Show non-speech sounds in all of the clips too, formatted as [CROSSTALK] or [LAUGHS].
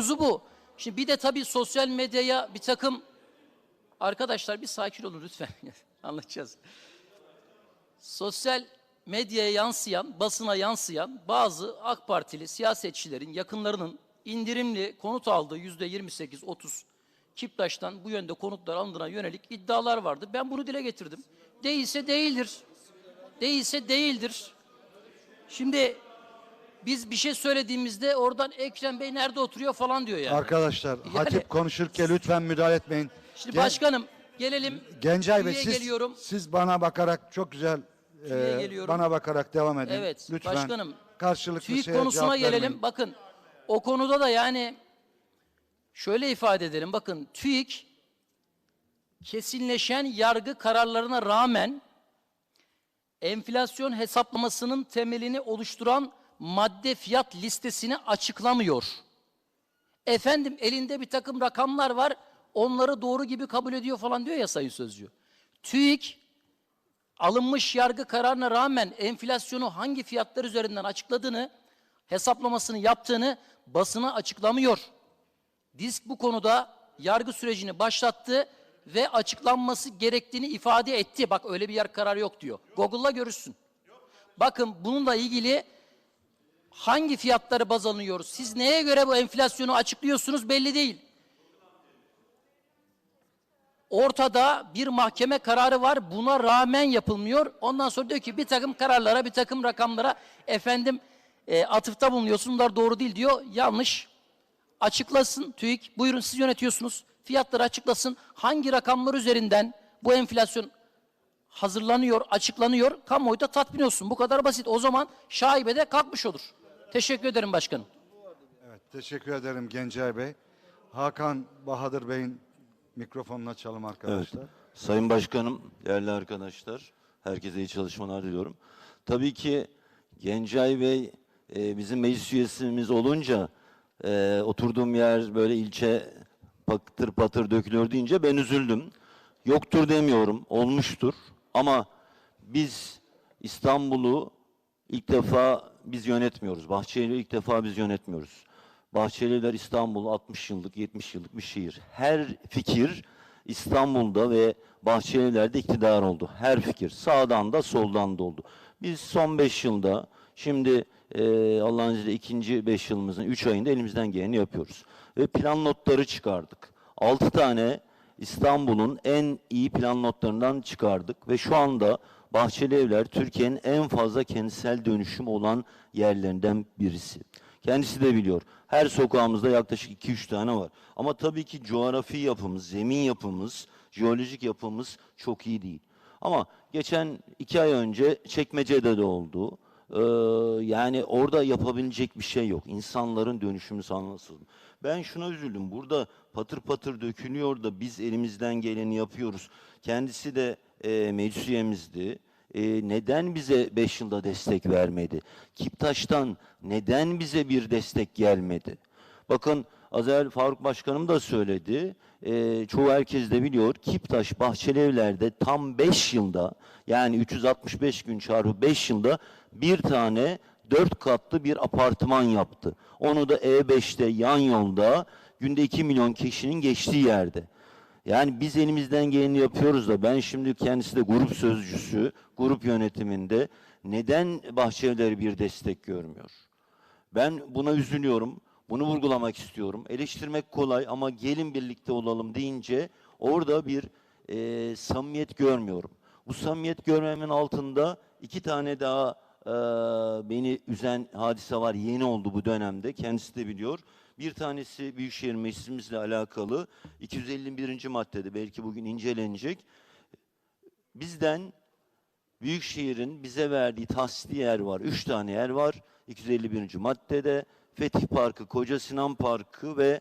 Mevzu bu. Şimdi bir de tabii sosyal medyaya bir takım arkadaşlar bir sakin olun lütfen. [LAUGHS] Anlatacağız. Sosyal medyaya yansıyan, basına yansıyan bazı AK Partili siyasetçilerin yakınlarının indirimli konut aldığı yüzde 28-30 Kiptaş'tan bu yönde konutlar alındığına yönelik iddialar vardı. Ben bunu dile getirdim. Değilse değildir. Değilse değildir. Şimdi biz bir şey söylediğimizde oradan Ekrem Bey nerede oturuyor falan diyor yani. Arkadaşlar hatip konuşurken lütfen müdahale etmeyin. Şimdi Gen- başkanım gelelim. Gencay Bey siz, geliyorum. siz bana bakarak çok güzel e, geliyorum. bana bakarak devam edin. Evet lütfen. başkanım. Karşılıklı TÜİK şeye konusuna cevap gelelim. vermeyin. Bakın o konuda da yani şöyle ifade edelim. Bakın TÜİK kesinleşen yargı kararlarına rağmen enflasyon hesaplamasının temelini oluşturan madde fiyat listesini açıklamıyor. Efendim elinde bir takım rakamlar var. Onları doğru gibi kabul ediyor falan diyor ya Sayın Sözcü. TÜİK alınmış yargı kararına rağmen enflasyonu hangi fiyatlar üzerinden açıkladığını, hesaplamasını yaptığını basına açıklamıyor. Disk bu konuda yargı sürecini başlattı ve açıklanması gerektiğini ifade etti. Bak öyle bir yer kararı yok diyor. Google'la görürsün. Bakın bununla ilgili hangi fiyatları baz alınıyoruz? Siz neye göre bu enflasyonu açıklıyorsunuz belli değil. Ortada bir mahkeme kararı var. Buna rağmen yapılmıyor. Ondan sonra diyor ki bir takım kararlara, bir takım rakamlara efendim e, atıfta bulunuyorsun. Bunlar doğru değil diyor. Yanlış. Açıklasın TÜİK. Buyurun siz yönetiyorsunuz. Fiyatları açıklasın. Hangi rakamlar üzerinden bu enflasyon hazırlanıyor, açıklanıyor. Kamuoyu da tatmin olsun. Bu kadar basit. O zaman şaibe de kalkmış olur. Teşekkür ederim başkanım. Evet, teşekkür ederim Gencay Bey. Hakan Bahadır Bey'in mikrofonunu açalım Evet. arkadaşlar. Sayın Başkanım, değerli arkadaşlar, herkese iyi çalışmalar diliyorum. Tabii ki Gencay Bey e, bizim meclis üyesimiz olunca e, oturduğum yer böyle ilçe patır patır dökülüyor deyince ben üzüldüm. Yoktur demiyorum, olmuştur. Ama biz İstanbul'u ilk defa biz yönetmiyoruz. Bahçeli'yi ilk defa biz yönetmiyoruz. Bahçeliler İstanbul 60 yıllık, 70 yıllık bir şehir. Her fikir İstanbul'da ve Bahçeliler'de iktidar oldu. Her fikir. Sağdan da soldan da oldu. Biz son 5 yılda şimdi e, Allah'ın izniyle ikinci 5 yılımızın 3 ayında elimizden geleni yapıyoruz. Ve plan notları çıkardık. 6 tane İstanbul'un en iyi plan notlarından çıkardık ve şu anda Bahçeli Evler Türkiye'nin en fazla kentsel dönüşüm olan yerlerinden birisi. Kendisi de biliyor. Her sokağımızda yaklaşık 2-3 tane var. Ama tabii ki coğrafi yapımız, zemin yapımız, jeolojik yapımız çok iyi değil. Ama geçen iki ay önce Çekmece'de de oldu. Ee, yani orada yapabilecek bir şey yok. İnsanların dönüşümü sağlaması. lazım. Ben şuna üzüldüm. Burada patır patır dökülüyor da biz elimizden geleni yapıyoruz. Kendisi de e, meclis üyemizdi. E, neden bize 5 yılda destek vermedi? Kiptaş'tan neden bize bir destek gelmedi? Bakın az evvel Faruk Başkanım da söyledi. E, çoğu herkes de biliyor. Kiptaş Bahçelievler'de tam 5 yılda yani 365 gün çarpı 5 yılda bir tane 4 katlı bir apartman yaptı. Onu da E5'te yan yolda günde 2 milyon kişinin geçtiği yerde. Yani biz elimizden geleni yapıyoruz da ben şimdi kendisi de grup sözcüsü, grup yönetiminde neden Bahçelileri bir destek görmüyor? Ben buna üzülüyorum. Bunu vurgulamak istiyorum. Eleştirmek kolay ama gelin birlikte olalım deyince orada bir e, samimiyet görmüyorum. Bu samimiyet görmemin altında iki tane daha e, beni üzen hadise var. Yeni oldu bu dönemde. Kendisi de biliyor. Bir tanesi Büyükşehir Meclisimizle alakalı 251. maddede belki bugün incelenecek. Bizden Büyükşehir'in bize verdiği tahsisli yer var. Üç tane yer var. 251. maddede Fetih Parkı, Koca Sinan Parkı ve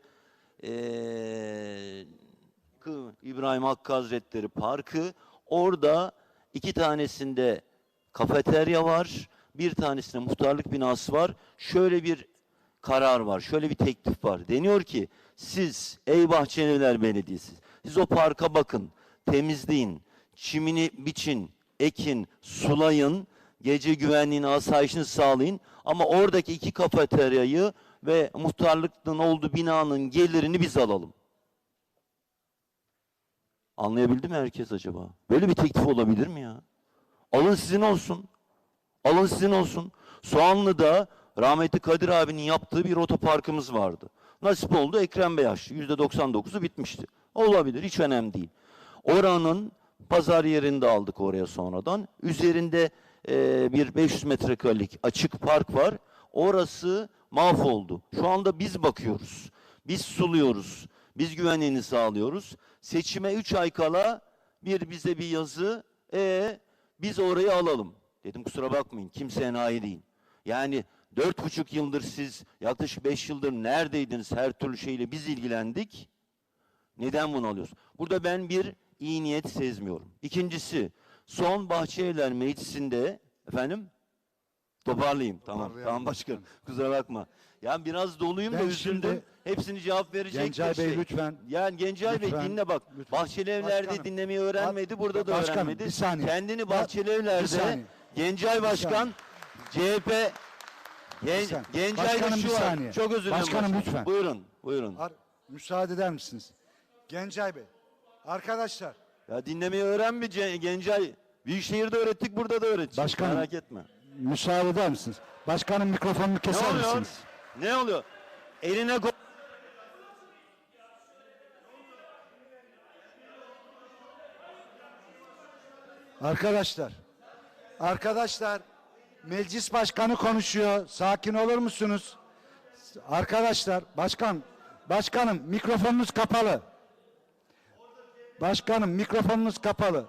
Kı- İbrahim Hakkı Hazretleri Parkı. Orada iki tanesinde kafeterya var. Bir tanesinde muhtarlık binası var. Şöyle bir karar var. Şöyle bir teklif var. Deniyor ki siz ey Bahçelievler Belediyesi siz o parka bakın, temizleyin, çimini biçin, ekin, sulayın, gece güvenliğini, asayişini sağlayın ama oradaki iki kafeteryayı ve muhtarlıktan olduğu binanın gelirini biz alalım. Anlayabildi mi herkes acaba? Böyle bir teklif olabilir mi ya? Alın sizin olsun. Alın sizin olsun. Soğanlı'da rahmetli Kadir abinin yaptığı bir otoparkımız vardı. Nasip oldu Ekrem Bey açtı. %99'u bitmişti. Olabilir hiç önemli değil. Oranın pazar yerinde aldık oraya sonradan. Üzerinde eee, bir 500 metrekarelik açık park var. Orası mahvoldu. Şu anda biz bakıyoruz. Biz suluyoruz. Biz güvenliğini sağlıyoruz. Seçime 3 ay kala bir bize bir yazı. E biz orayı alalım. Dedim kusura bakmayın kimse enayi değil. Yani dört buçuk yıldır siz yaklaşık beş yıldır neredeydiniz her türlü şeyle biz ilgilendik. Neden bunu alıyoruz? Burada ben bir iyi niyet sezmiyorum. İkincisi son Bahçelievler Meclisi'nde efendim toparlayayım. Tamam. Tamam başkanım. Kusura bakma. Ya biraz doluyum da Ben üzüldüm. Hepsini cevap verecek Gencay Bey şey. lütfen. Yani Gencay Bey Lütfen, dinle bak. lütfen. Bahçelievler'de Başkanım, dinlemeyi öğrenmedi. Burada da Başkanım, öğrenmedi. bir saniye. Kendini Ba- Bahçelievler'de bir saniye. Gencay Başkan CHP Gen, saniye. Gencay'da Başkanım, şu bir var. saniye. Çok özür dilerim. Başkanım, lütfen. Buyurun. Buyurun. Ar- müsaade eder misiniz? Gencay Bey. Arkadaşlar. Ya dinlemeyi öğren mi Ce- Gencay? Büyükşehir'de öğrettik, burada da öğreteceğiz. Başkanım. Merak etme. Müsaade eder misiniz? Başkanım mikrofonunu keser misiniz? Ne oluyor? Eline Arkadaşlar. Arkadaşlar. Meclis başkanı konuşuyor. Sakin olur musunuz? Arkadaşlar, başkan, başkanım mikrofonunuz kapalı. Başkanım mikrofonunuz kapalı.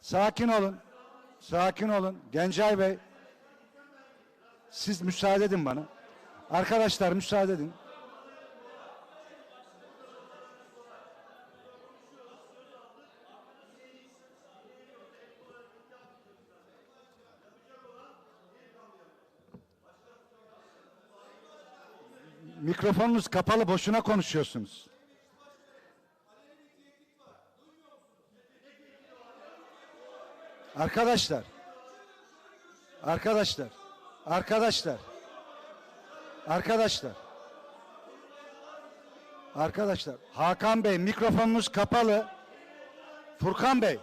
Sakin olun. Sakin olun. Gencay Bey. Siz müsaade edin bana. Arkadaşlar müsaade edin. Mikrofonunuz kapalı boşuna konuşuyorsunuz. Arkadaşlar. Arkadaşlar. Arkadaşlar. Arkadaşlar. Arkadaşlar. Hakan Bey mikrofonunuz kapalı. Furkan Bey.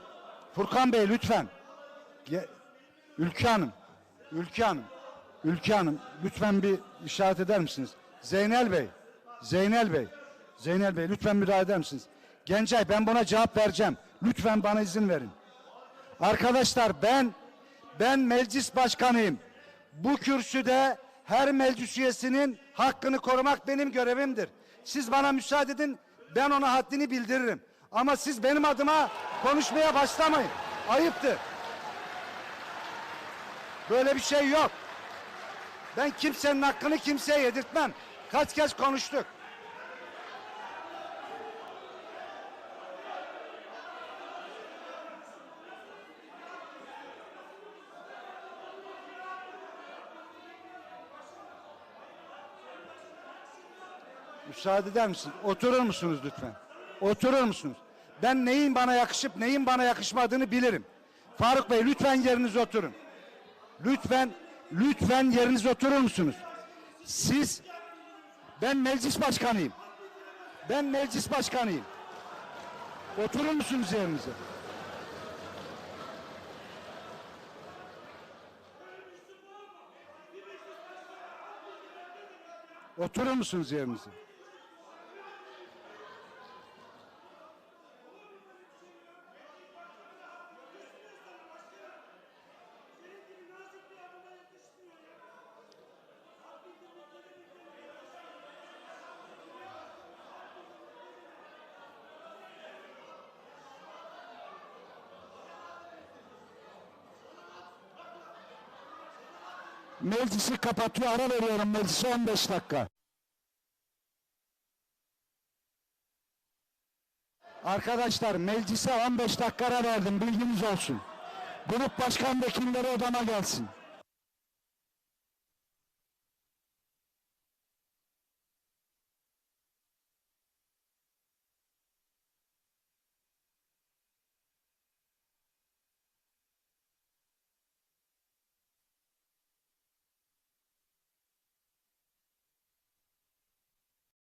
Furkan Bey lütfen. Ülke Hanım. Ülke Hanım. Ülke Hanım lütfen bir işaret eder misiniz? Zeynel Bey. Zeynel Bey. Zeynel Bey lütfen müdahale eder misiniz? Gencay ben buna cevap vereceğim. Lütfen bana izin verin. Arkadaşlar ben ben meclis başkanıyım. Bu kürsüde her meclis üyesinin hakkını korumak benim görevimdir. Siz bana müsaade edin ben ona haddini bildiririm. Ama siz benim adıma konuşmaya başlamayın. Ayıptır. Böyle bir şey yok. Ben kimsenin hakkını kimseye yedirtmem. Kaç kez konuştuk. Müsaade eder misiniz? Oturur musunuz lütfen? Oturur musunuz? Ben neyin bana yakışıp neyin bana yakışmadığını bilirim. Faruk Bey lütfen yerinize oturun. Lütfen, lütfen yerinize oturur musunuz? Siz, ben meclis başkanıyım. Ben meclis başkanıyım. Oturur musunuz yerinize? Oturur musunuz yerinize? Meclisi kapatıyor, ara veriyorum meclise 15 dakika. Arkadaşlar meclise 15 dakika ara verdim bilginiz olsun. Grup başkan vekilleri odama gelsin.